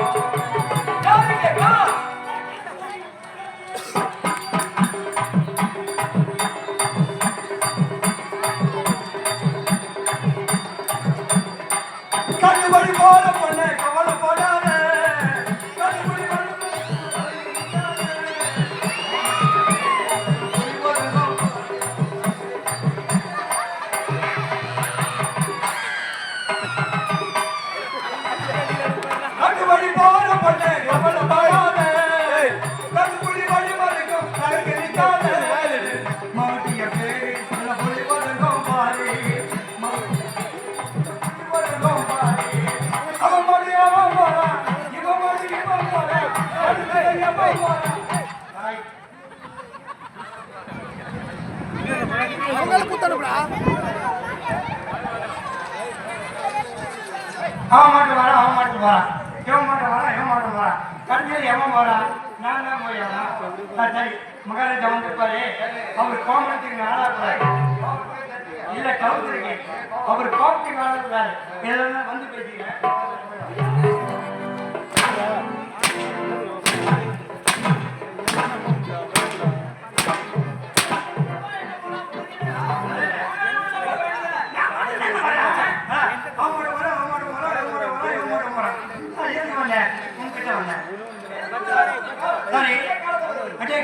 Música அவன் மாட்டு வரா அவன் மாட்டு போறான் இவன் மாட்டு வரா இவன் மாட்டு போறான் கடைசியில் எவன் போறான் நான் தான் போய் சரி. மகாராஜா வந்திருப்பாரு. அவர் கோமணத்துக்கு நாளா இல்ல அவர் கோபத்துக்கு நாளா வந்து பேசிக்கிறேன்.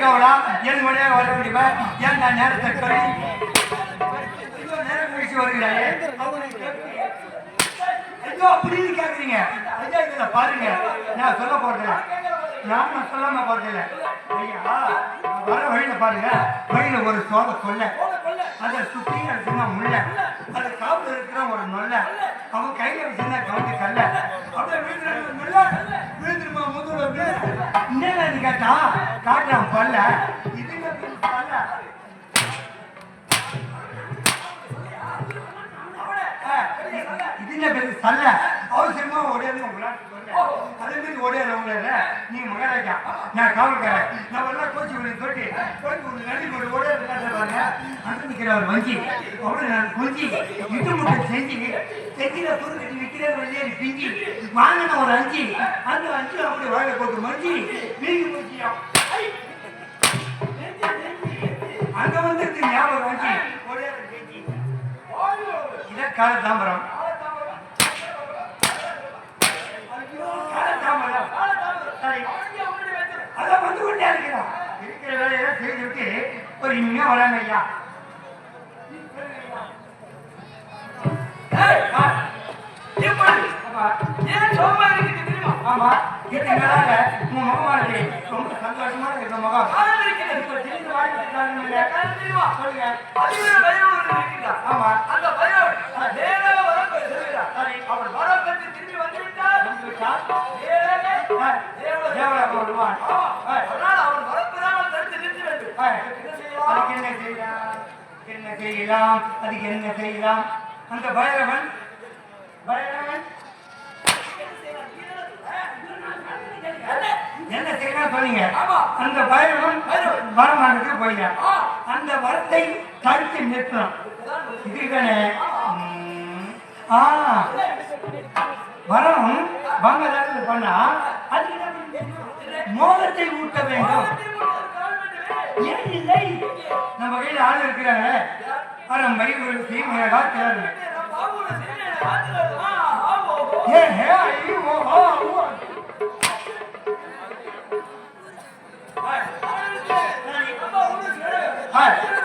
அடே கவலா ஏழு மணியாக வர முடியுமா? ஏன் நான் நேரத்தை கழி நேரம் கழிச்சு வருகிறாயே? ஐயோ அப்படின்னு கேக்குறீங்க ஐயா இதில் பாருங்க. நான் சொல்ல போறதில்ல. நான் சொல்லாம போறதில்ல. ஐயா வர பாருங்க. வழியில ஒரு சோழ கொல்ல அதை சுத்தி சும்மா முள்ள அதை காப்புல இருக்கிற ஒரு நொல்ல. அவன் கையில வச்சிருந்தா கவுந்து அப்படியே வீட்டுல கேட்டா காட்டுறான் பல்ல. இதுங்க பல்ல. இதுல பெரிய சல்ல அவசரமா ஓடியாந்து அதே மாதிரி ஓடியாரு நீ மகாராஜா நான் காவல்காரன். நான் எல்லாம் கோச்சி உங்களை தொட்டி நன்றி கொண்டு ஓடியாரு சொல்றாங்க அங்க நிக்கிறவர் வங்கி. நான் கொஞ்சி செஞ்சில துரு கட்டி விற்கிற வெளியே பிஞ்சி வாங்கின ஒரு அஞ்சு. அந்த அஞ்சு அப்படி வாங்க போட்டு மஞ்சி. நீங்க போச்சியா? அங்க வந்து ஞாபகம் வச்சு இதான் கால தாம்பரம். அதான் வந்து கொண்டே இருக்கிறான். இருக்கிற வேலையெல்லாம் செய்து விட்டு ஒரு இனிமையா வராங்க ஐயா. அப்பா. ஆமா இதுக்கு மேலாக உன் முகமானது ரொம்ப சந்தோஷமா இருக்க முகம் திடீர்னு வாழ்க்கை சொல்லுங்க. ஆமா. சரி. ஆ. தேவலா வருவான். ஆ. அதுக்கு என்ன செய்யலாம்? என்ன செய்யலாம்? அதுக்கு என்ன செய்யலாம்? அந்த பைரவன் பைரவன் என்ன செய்யலாம் சொன்னீங்க? அந்த பைரவன் வரமானதுக்கு போயிட்டான் அந்த வரத்தை தடுத்து நிறுத்தணும். இதுதானே ம், ஆ. வரம் பங்களாந்து பண்ணா அது? மோகத்தை ஊட்ட வேண்டும். ஏன் இல்லை? நம்ம கையில் ஆள் இருக்கிறாங்க. அறம் வயிறு தீமையாக ஏன்? ஹே ஐயோ ஓ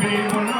be when I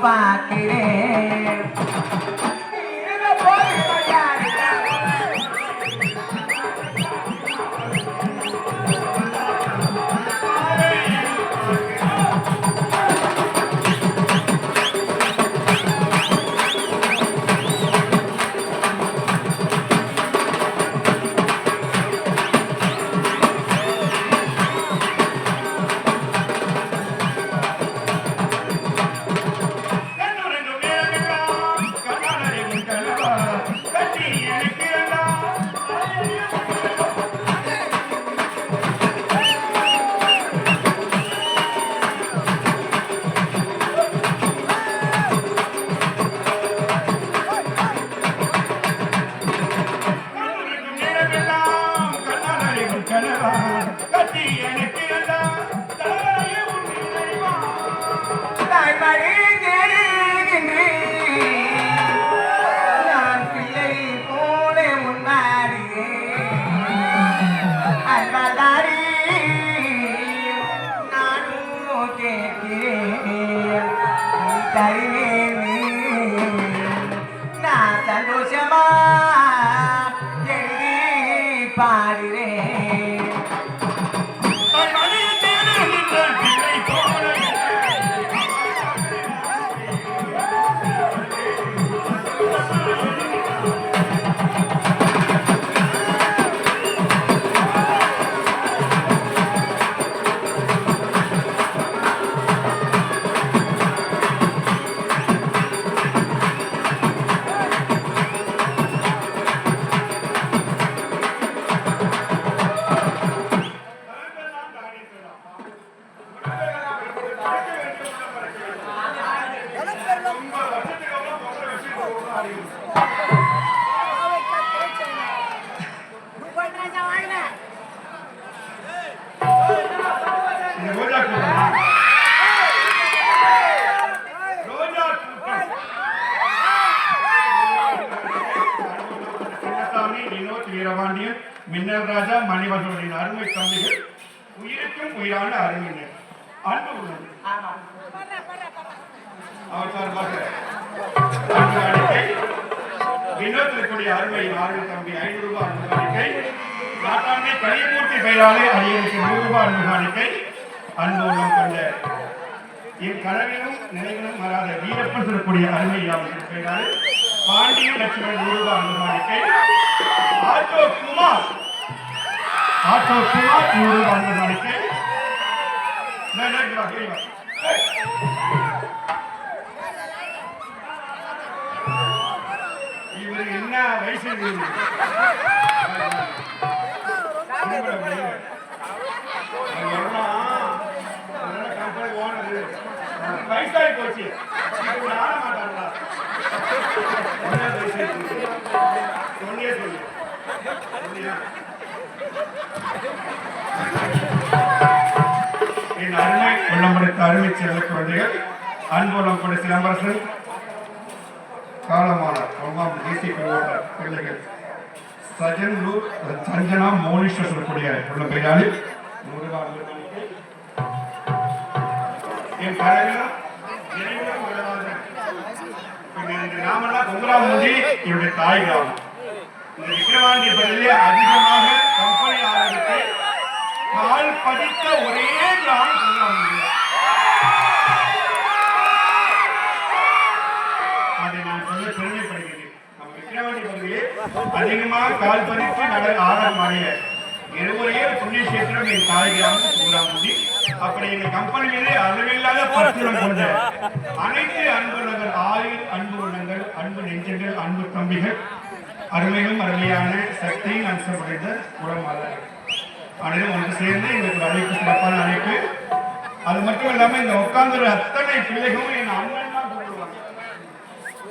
பார்க்கிறேன் ரோஜா கூட்டமா ரோஜா கூட்டம் சின்னசாமி வினோத் வீரபாண்டியன் மின்னல் ராஜா மணிவசனுடைய அருமை தம்பிகள் உயிருக்கும் உயிரான அறிஞர் அன்பு உள்ளது அவர் அருமை ஆறு தம்பி ஐநூறு ரூபாய் அன்பு காணிக்கை நாட்டாண்மை கலியமூர்த்தி பெயராலே அடியனுக்கு நூறு ரூபாய் அன்பு காணிக்கை அன்பு உள்ளம் கொண்ட என் கனவிலும் நினைவிலும் வராத வீரப்பன் சொல்லக்கூடிய அருமை யாவும் பெயராலே பாண்டிய லட்சுமணன் நூறு ரூபாய் அன்பு காணிக்கை ஆட்டோ குமார் ஆட்டோ குமார் நூறு ரூபாய் அன்பு காணிக்கை இவர் என்ன வயசு வயசாகி போச்சு? ஆட மாட்டாங்களா சொல்லு என் அருமை உள்ளம்படுத்த அருமை செல்ல குழந்தைகள் அன்புள்ளம் கொண்ட சிலம்பரசன் காலமான ஒன்றாம் தேசிய கல்வெட்டார் பிள்ளைகள். சஜன் லூ சஞ்சனா மோனிஷ் சொல்லக்கூடிய உள்ள பெரியாளி என் தலைவர் நாமெல்லாம் குங்குராமுடி என்னுடைய தாய் கிராமம் இந்த விக்கிரவாண்டி பகுதியிலே அதிகமாக கம்பெனி ஆரம்பித்து நாள் படித்த ஒரே கிராமம் குங்குராமுடி அதை நான் சொல்ல பெருமைப்படுகிறேன். நம்ம விக்கிரவாண்டி பகுதியில் அதிகமாக கால் பதித்து நட ஆரம்பமாடிய அடைய. புண்ணிய சேத்திரம் என் தாய்கிராம அப்படி எங்கள் கம்பெனியிலே அளவில்லாத பற்றுடன் கொண்ட அனைத்து அன்பு நகர் ஆயுள் அன்பு உள்ளங்கள் அன்பு நெஞ்சங்கள் அன்பு தம்பிகள் அருமையும் அருமையான சக்தியும் அம்சமடைந்த உடம்பாளர் அனைவரும் ஒன்று சேர்ந்து எங்களுக்கு அழைப்பு சிறப்பான அழைப்பு அது மட்டும் இல்லாம இந்த உட்கார்ந்துற அத்தனை பிள்ளைகளும் என் அண்ணன் தான் கூப்பிடுவாங்க.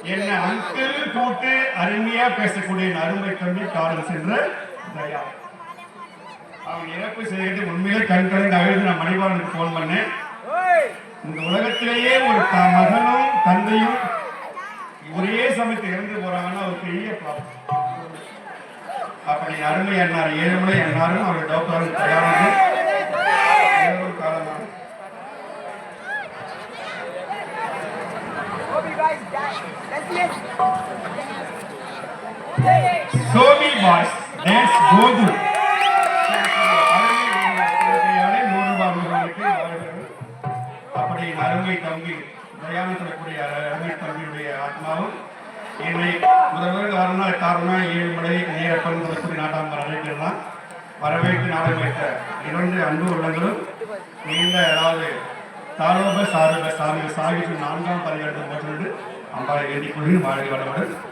என்ன அங்கிள் கூட்டு அருமையா பேசக்கூடிய அருமை தம்பி காலம் சென்ற தயா. அவன் இறப்பு செய்து உண்மையிலே கண்களை அழுது நான் மணிவாளனுக்கு போன் பண்ணேன். இந்த உலகத்திலேயே ஒரு த- மகனும் தந்தையும் ஒரே சமயத்தில் இறந்து போறாங்கன்னா ஒரு பெரிய பாவம். அப்படி அருமை அண்ணார் ஏழுமலை அண்ணாரும் அவர்கள் டாக்டரும் தயாராக இருவரும் சோமி பாய்ஸ் டான்ஸ் கோது. அப்படி அருமை தம்பி தயானம் கூடிய அருமை தம்பியுடைய ஆத்மாவும் என்னை முதல்வர்கள் காரணம் காரணம் ஏழுமலை நேரப்பன் சொல்லக்கூடிய நாட்டாம் வரவேற்கலாம் வரவேற்று நாடகம் வைத்த இரண்டு அன்பு உள்ளங்களும் நீண்ட அதாவது தாரோப சாரோப சாமி சாகிட்டு நான்காம் பதினெட்டு போட்டிருந்து அம்பாளை வேண்டிக் வாழ்க்கை வளமுடன்.